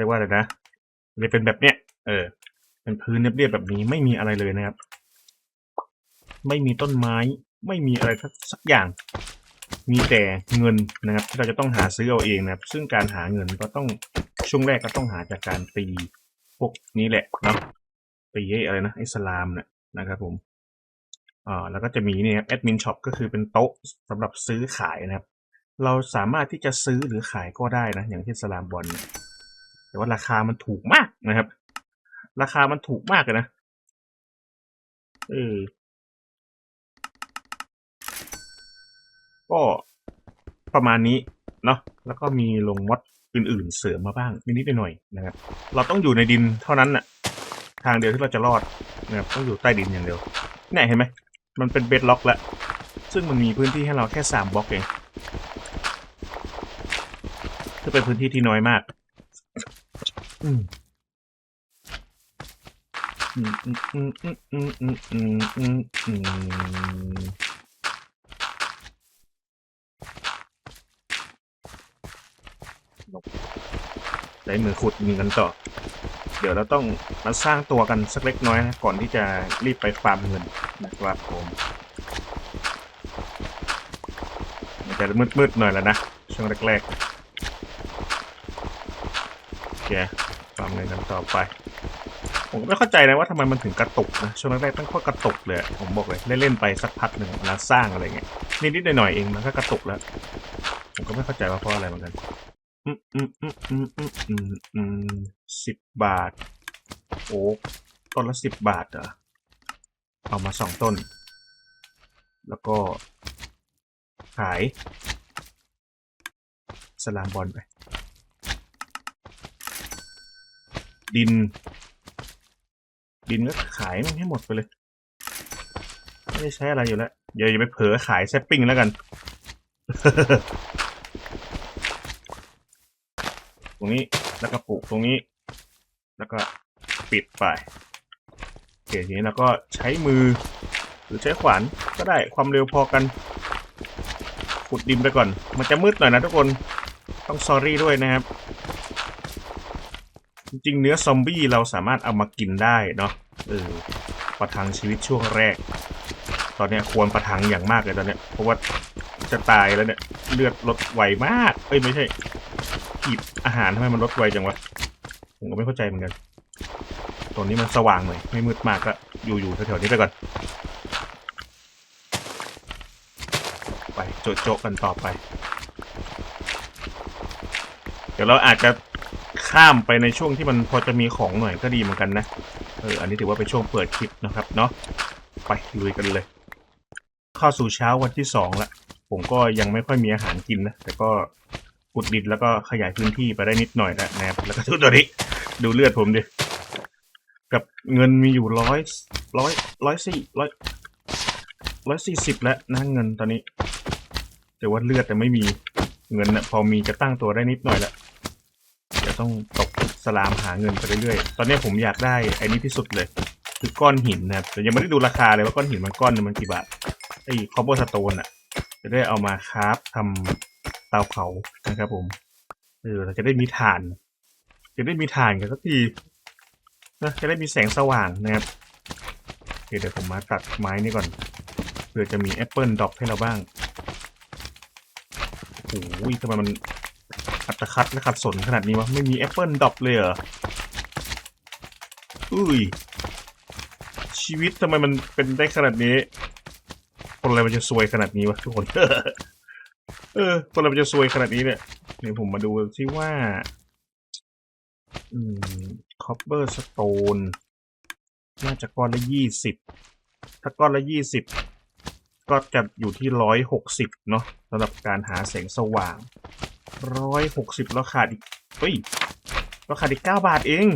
เรียกว่าอะไรนะจะเป็นแบบเนี้ย เออ เป็นพื้นเรียบๆแบบนี้ไม่มีอะไรเลยนะครับ ไม่มีต้นไม้ ไม่มีอะไรสักสักอย่าง มีแต่เงินนะครับ ที่เราจะต้องหาซื้อเอาเองนะครับ ซึ่งการหาเงินก็ต้องช่วงแรกก็ต้องหาจากการตีพวกนี้แหละเนาะตีไอ้อะไรนะไอ้สลามเนี่ยนะครับผมอ่าแล้วก็จะมีเนี่ยครับแอดมินช็อปก็คือเป็นโต๊ะสำหรับซื้อขายนะครับ เราสามารถที่จะซื้อหรือขายก็ได้นะ อย่างที่สลามบอลเนี่ย แต่ว่าราคามันถูกมากนะครับ ราคามันถูกมากเลยนะ เออ ก็ประมาณนี้เนาะ แล้วก็มีลงมดอื่นๆเสริมมาบ้างนิดๆหน่อยๆนะครับ เราต้องอยู่ในดินเท่านั้นน่ะ ทางเดียวที่เราจะรอดนะครับต้องอยู่ใต้ดินอย่างเดียวเนี่ยเห็นไหม มันเป็นเบดล็อกแล้ว ซึ่งมันมีพื้นที่ให้เราแค่สามบล็อกเองคือเป็นพื้นที่ที่น้อยมาก อืมอืมอืมอืมอืมอืมอืมอืมอืมใช้มือขุดยิงกันต่อ เดี๋ยวเราต้องมาสร้างตัวกันสักเล็กน้อยนะก่อนที่จะรีบไปฟาร์มเงินนะครับผมมันจะมืดๆหน่อยแล้วนะช่วงแรกๆ เคฟามเงินกันต่อไป ผมไม่เข้าใจนะว่าทำไมมันถึงกระตุกนะช่วงแรกๆตั้งข้อกระตุกเลย ผมบอกเลยเล่นๆไปสักพักหนึ่งแล้วสร้างอะไรเงี้ยนิดๆหน่อยๆเองมันก็กระตุกแล้ว ผมก็ไม่เข้าใจว่าเพราะอะไรเหมือนกันอืมอืมอืมอืมอืมอืมอืมสิบบาท โอ้ต้นละสิบบาทเหรอเอามาสองต้น แล้วก็ขาย สลามบอลไป ดิน ดินก็ขายมันให้หมดไปเลย ไม่ได้ใช้อะไรอยู่แล้วอย่าอย่าไปเผลอขายแซปปิ้งแล้วกัน ตรงนี้แล้วก็ปลูกตรงนี้ แล้วก็ปิดไปโอเคทีนี้เราก็ใช้มือ หรือใช้ขวานก็ได้ความเร็วพอกันขุดดินไปก่อน มันจะมืดหน่อยนะทุกคน ต้องซอรี่ด้วยนะครับ จริงเนื้อซอมบี้เราสามารถเอามากินได้เนาะเออประทังชีวิตช่วงแรก ตอนนี้ควรประทังอย่างมากเลยตอนนี้เพราะว่าจะตายแล้วเนี่ยเลือดลดไวมาก เอ้ยไม่ใช่กีบอาหารทำไมมันลดไวจังวะผมก็ไม่เข้าใจเหมือนกันตัวนี้มันสว่างหน่อยไม่มืดมากก็อยู่ๆแถวๆนี้ไปก่อน ไปโจะโจะกันต่อไป เดี๋ยวเราอาจจะ ข้ามไปในช่วงที่มันพอจะมีของหน่อยก็ดีเหมือนกันนะ เออ อันนี้ถือว่าเป็นช่วงเปิดคลิปนะครับเนาะ ไปลุยกันเลย เข้าสู่เช้าวันที่สองละ ผมก็ยังไม่ค่อยมีอาหารกินนะ แต่ก็ขุดดินแล้วก็ขยายพื้นที่ไปได้นิดหน่อยแล้วนะครับ แล้วก็ดูตัวนี้ ดูเลือดผมดิ กับเงินมีอยู่ร้อยร้อยร้อยสี่ร้อยร้อยสี่สิบแล้วนะเงินตอนนี้ แต่ว่าเลือดแต่ไม่มีเงินนะพอมีจะตั้งตัวได้นิดหน่อยแล้วจะ ต้องตกสลามหาเงินไปเรื่อยๆ ตอนนี้ผมอยากได้ไอ้นี้ที่สุดเลย คือก้อนหินนะครับแต่ยังไม่ได้ดูราคาเลยว่าก้อนหินมันก้อนนึงมันกี่บาทไอ้คอปเปอร์สโตนอะ จะได้เอามาคราฟทำเตาเผานะครับผมเออเราจะได้มีถ่าน จะได้มีถ่านกันสักทีนะจะได้มีแสงสว่างนะครับเดี๋ยวผมมาตัดไม้นี่ก่อนเพื่อจะมีแอปเปิลดอปให้เราบ้างโอ้ยทำไมมัน อัตคัดและขัดสนขนาดนี้วะไม่มีแอปเปิลดรอปเลยเหรออุ้ย ชีวิตทำไมมันเป็นได้ขนาดนี้ คนอะไรมันจะซวยขนาดนี้วะทุกคน เออ คนเราจะซวยขนาดนี้เนี่ยเดี๋ยวผมมาดูซิว่า อืมคอปเปอร์สโตนน่าจะก้อนละยี่สิบถ้าก้อนละยี่สิบก็จะอยู่ที่ร้อยหกสิบเนาะสำหรับการหาแสงสว่าง ร้อยหกสิบแล้วขาดอีกเฮ้ยเราขาดอีกเก้าบาทเอง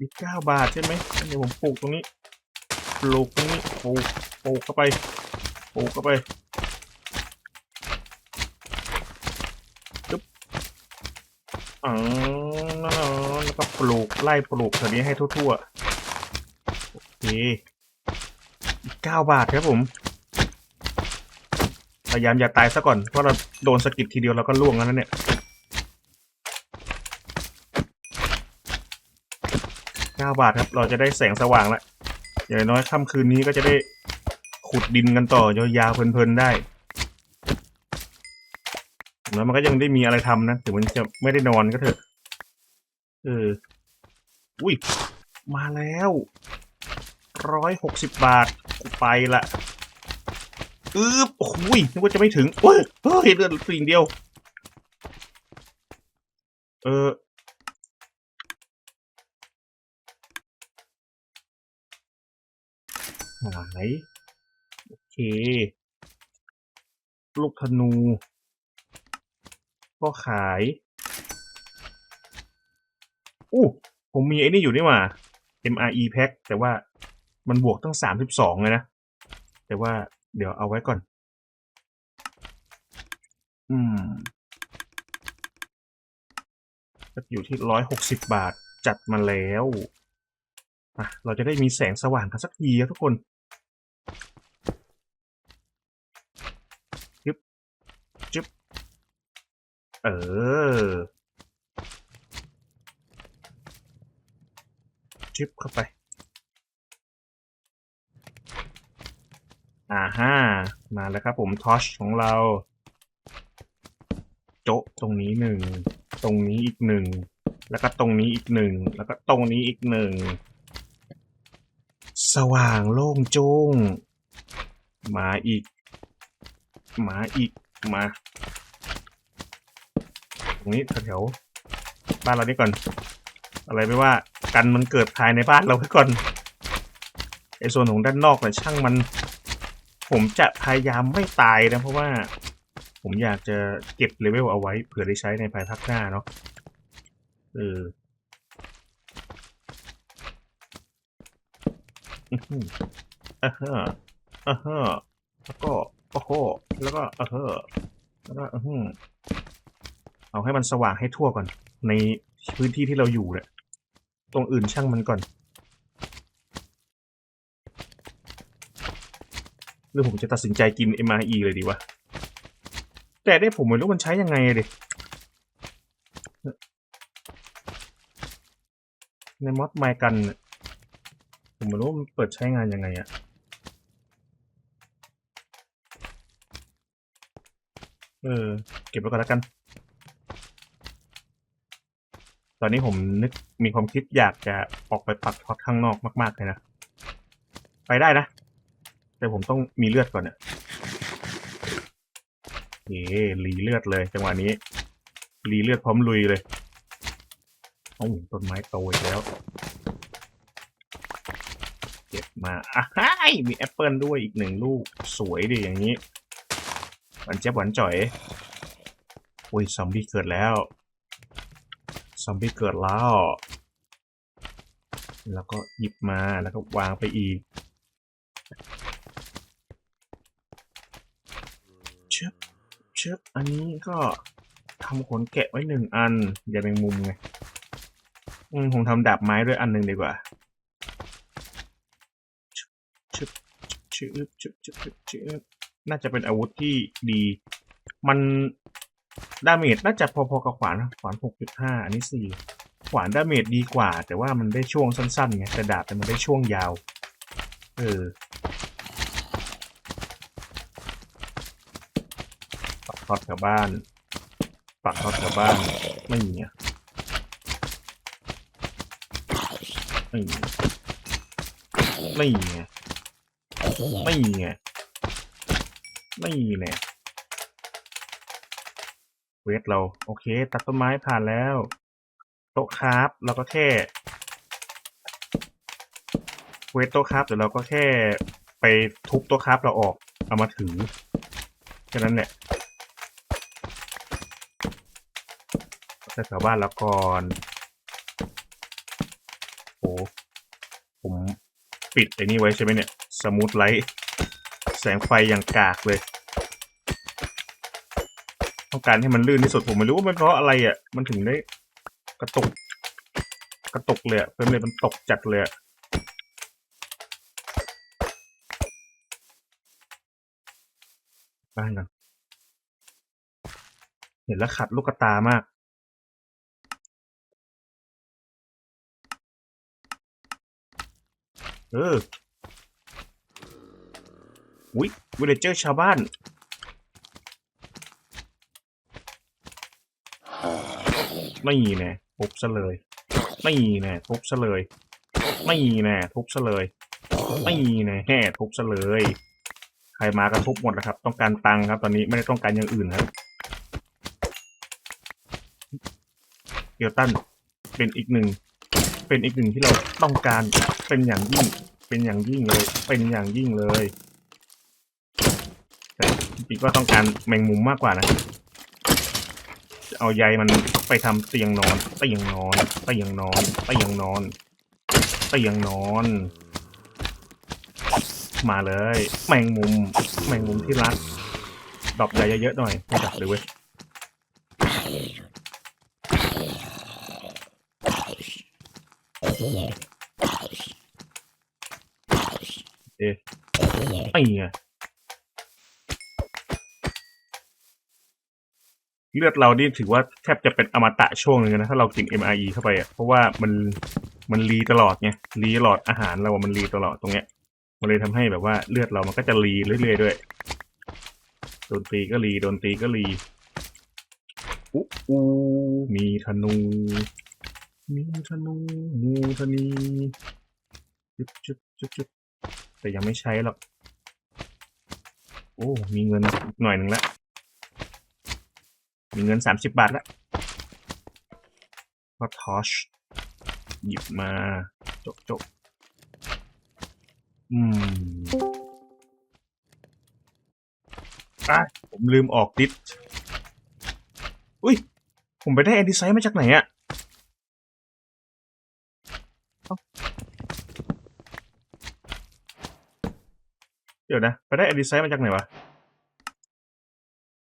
อีกเก้าบาทใช่ไหมเดี๋ยวผมปลูกตรงนี้ปลูกตรงนี้ปลูกปลูกเข้าไปปลูกเข้าไปจึ๊บอ๋อแล้วก็ปลูกไล่ปลูกแถวนี้ให้ทั่วๆโอเคอีกเก้าบาทครับผม พยายามอย่าตายซะก่อน เพราะเราโดนสกิดทีเดียวเราก็ล่วงแล้วเนี่ยเก้าบาทครับ เราจะได้แสงสว่างละอย่างน้อยค่ำคืนนี้ก็จะได้ขุดดินกันต่อยาวๆเพลินๆได้แล้วมันก็ยังได้มีอะไรทำนะถึงมันจะไม่ได้นอนก็เถอะ เออ อุ้ย มาแล้วร้อยหกสิบบาท ไปละ อึ๊บโอ้ยนึกว่าจะไม่ถึงโอ้ยเฮ้ยเลือดสิ่งเดียว เออหายโอเค ลูกธนู ก็ขายอู้ผมมีไอ้นี่อยู่นี่หว่า MRE pack แต่ว่ามันบวกตั้งสามสิบสองเลยนะ แต่ว่า เดี๋ยวเอาไว้ก่อน อืมก็อยู่ที่ร้อยหกสิบบาทจัดมาแล้วอะเราจะได้มีแสงสว่างกันสักทีครับทุกคนจึ๊บจึ๊บเออจึ๊บเข้าไป อ่าฮ่ามาแล้วครับผมทอชของเรา โจ๊ะตรงนี้หนึ่งตรงนี้อีกหนึ่งแล้วก็ตรงนี้อีกหนึ่งแล้วก็ตรงนี้อีกหนึ่งสว่างโล่งโจ้งมาอีก มาอีกมาตรงนี้แถวๆบ้านเรานี่ก่อน อะไรไม่ว่ากันมันเกิดภายในบ้านเราไว้ก่อนไอ้ส่วนของด้านนอกเนี่ยช่างมัน ผมจะพยายามไม่ตายนะ เพราะว่า ผมอยากจะเก็บเลเวลเอาไว้เผื่อได้ใช้ในภายภาคหน้าเนาะเอออื้อหืออ่าฮะอ่าฮะแล้วก็โอ้โหแล้วก็อ่าฮะแล้วก็อือเอาให้มันสว่างให้ทั่วก่อน ในพื้นที่ที่เราอยู่เนี่ยตรงอื่นช่างมันก่อน หรือผมจะตัดสินใจกิน MRE เลยดีวะ แต่ได้ผมไม่รู้มันใช้ยังไงอะดิในมอดไมกัน ผมไม่รู้มันเปิดใช้งานยังไงอะเออ เก็บไว้ก่อนแล้วกัน ตอนนี้ผมนึกมีความคิดอยากจะออกไปปักท็อตข้างนอกมาก ๆ เลยนะ ไปได้นะ แต่ผมต้องมีเลือดก่อนเนี่ยเอ๊รีเลือดเลยจังหวะนี้ รีเลือดพร้อมลุยเลยโอ้ต้นไม้โตอีกแล้ว เก็บมาอะไฮมีแอปเปิลด้วยอีกหนึ่งลูก สวยดีอย่างนี้หวานเจี๊ยบหวานจ่อยอุ้ยซอมบี้เกิดแล้วซอมบี้เกิดแล้ว แล้วก็หยิบมาแล้วก็วางไปอีก ชิบเชิบอันนี้ก็ทำขนแกะไว้หนึ่งอัน อย่าแมงมุมไง อืมผมทำดาบไม้ด้วยอันหนึ่งดีกว่าชึบชึบชึบชึบชึบชึบน่าจะเป็นอาวุธที่ดี มันดาเมจน่าจะพอๆกับขวานนะขวานหกจุดห้าอันนี้สี่ขวานดาเมจดีกว่า แต่ว่ามันได้ช่วงสั้นๆไงแต่ดาบแต่มันได้ช่วงยาว เออ ทอตแถวบ้าน ปักท็อตแถวบ้าน ไม่มีอะไม่มีไม่มีไม่มีไงไม่มีเนี่ยเวทเรา โอเค ตัดต้นไม้ผ่านแล้ว โต๊ะคราฟเราก็แค่เวทโต๊ะคราฟเดี๋ยวเราก็แค่ไปทุบโต๊ะคราฟเราออก เอามาถือแค่นั้นแหละ แต่แถวบ้านแล้วก่อนโอ้ผมปิดไอ้นี่ไว้ใช่ไหมเนี่ย สมูทไลท์ แสงไฟอย่างกากเลย ต้องการให้มันลื่นที่สุดผมไม่รู้ว่ามันเพราะอะไรอะ มันถึงได้กระตุก กระตุกเลยเพิ่มเลยมันตกจัดเลยบ้านกันเห็นแล้วขัดลูกตามาก เอออุ้ยวิลเลเจอร์ชาวบ้าน ไม่มีแน่ทุบซะเลย ไม่มีแน่ทุบซะเลย ไม่มีแน่ทุบซะเลย ไม่มีแน่แห่ทุบซะเลย ใครมาก็ทุบหมดนะครับ ต้องการตังค์ครับ ตอนนี้ไม่ได้ต้องการอย่างอื่นครับเกียวตันเป็นอีกหนึ่ง เป็นอีกหนึ่งที่เราต้องการ เป็นอย่างยิ่ง เป็นอย่างยิ่งเลย เป็นอย่างยิ่งเลย แต่จริงๆก็ต้องการแมงมุมมากกว่านะจะเอาใยมันไปทำเตียงนอนเตียงนอนเตียงนอนเตียงนอนเตียงนอน มาเลย แมงมุม แมงมุมที่รักดอกใยเยอะๆหน่อยไม่ดับเลยเว้ย เอ๊ะไอ้ไงเลือดเรานี่ถือว่าแทบจะเป็นอมตะช่วงหนึงนะ ถ้าเรากิน MRE เข้าไปอะ เพราะว่ามันมันรีตลอดไงรีตลอดอาหารเราอะมันรีตลอดตรงเนี้ย มันเลยทำให้แบบว่าเลือดเรามันก็จะรีเรื่อยๆด้วย โดนตีก็รีโดนตีก็รีอุ๊อูมีธนู มีธนู มูธนีจุดจุดจุดจุด แต่ยังไม่ใช้หรอก โอ้ มีเงินหน่อยหนึ่งละ มีเงินสามสิบบาทละก็ทอชหยิบมาจบจบอืมอะผมลืมออกดิสอุ้ย ผมไปได้แอนดิไซด์มาจากไหนอะเอ้า เดี๋ยวนะ ไปได้อดิไซด์มาจากไหนวะ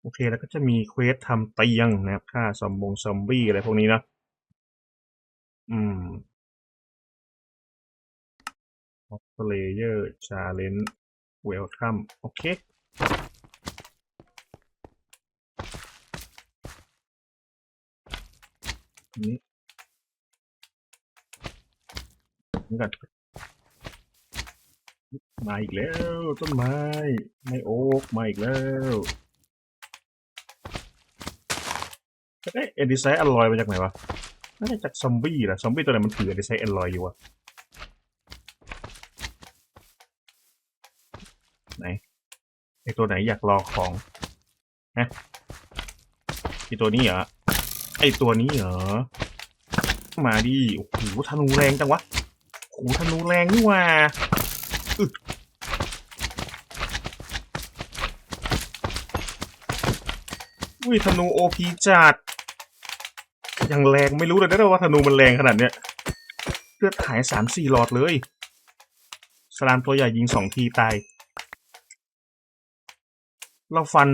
โอเคแล้วก็จะมีเควสทำเตียงนะครับฆ่าซอมบงซอมบี้อะไรพวกนี้นะ อืม Player Challenge Welcome โอเคนี่นี่ก่อน มาอีกแล้วต้นไม้ ไม่โอ๊กมาอีกแล้วเอ๊ะเอ็นดีไซน์อลลอยมาจากไหนวะน่าจะจากซอมบี้แหละซอมบี้ตัวไหนมันถือเอ็นดีไซน์อลลอยอยู่วะไหนไอตัวไหนอยากรอของฮะไอตัวนี้เหรอไอตัวนี้เหรอมาดิโอ้โหธนูแรงจังวะโอ้โหธนูแรงนี่ว่าอึด อุ้ยธนูโอพีจัดยังแรงไม่รู้เลยนะว่าธนูมันแรงขนาดเนี้ยเลือดหายสามสี่หลอดเลยสลามตัวใหญ่ยิงสองทีตาย เราฟัน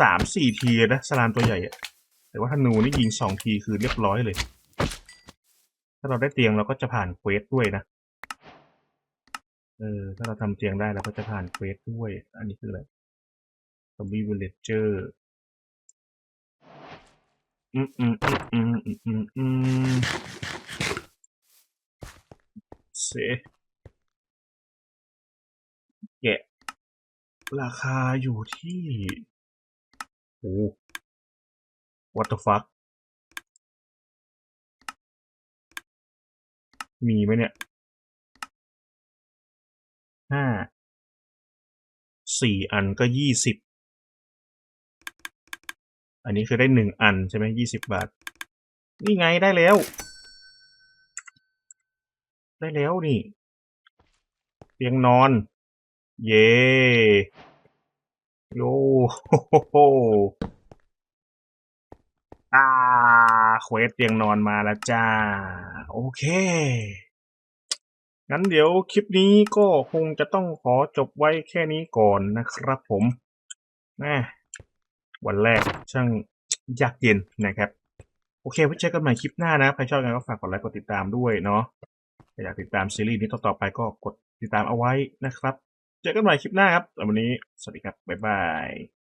สามสี่ทีนะสลามตัวใหญ่อะแต่ว่าธนูนี่ยิงสองทีคือเรียบร้อยเลย ถ้าเราได้เตียงเราก็จะผ่านเควสด้วยนะ เออ ถ้าเราทำเตียงได้เราก็จะผ่านเควสด้วย อันนี้คืออะไรซอมบี้วิลเลเจอร์ อืมอืมอืมอืมอืมอืมเสแกะราคาอยู่ที่โอ้ what the fuck มีไหมเนี่ยห้าสี่อันก็ยี่สิบ อันนี้คือได้หนึ่งอันใช่ไหมยี่สิบบาท นี่ไงได้แล้ว ได้แล้วนี่เตียงนอน เย่โยโฮโฮโฮอ่าเควสเตียงนอนมาแล้วจ้า โอเค งั้นเดี๋ยวคลิปนี้ก็คงจะต้องขอจบไว้แค่นี้ก่อนนะครับผมแม่ วันแรกช่างยากเย็นนะครับ โอเคไว้เจอกันใหม่คลิปหน้านะ ใครชอบกันก็ฝากกดไลค์กดติดตามด้วยเนาะถ้าอยากติดตามซีรีส์นี้ต่อๆไปก็กดติดตามเอาไว้นะครับ เจอกันใหม่คลิปหน้าครับสำหรับวันนี้สวัสดีครับ บ๊ายบาย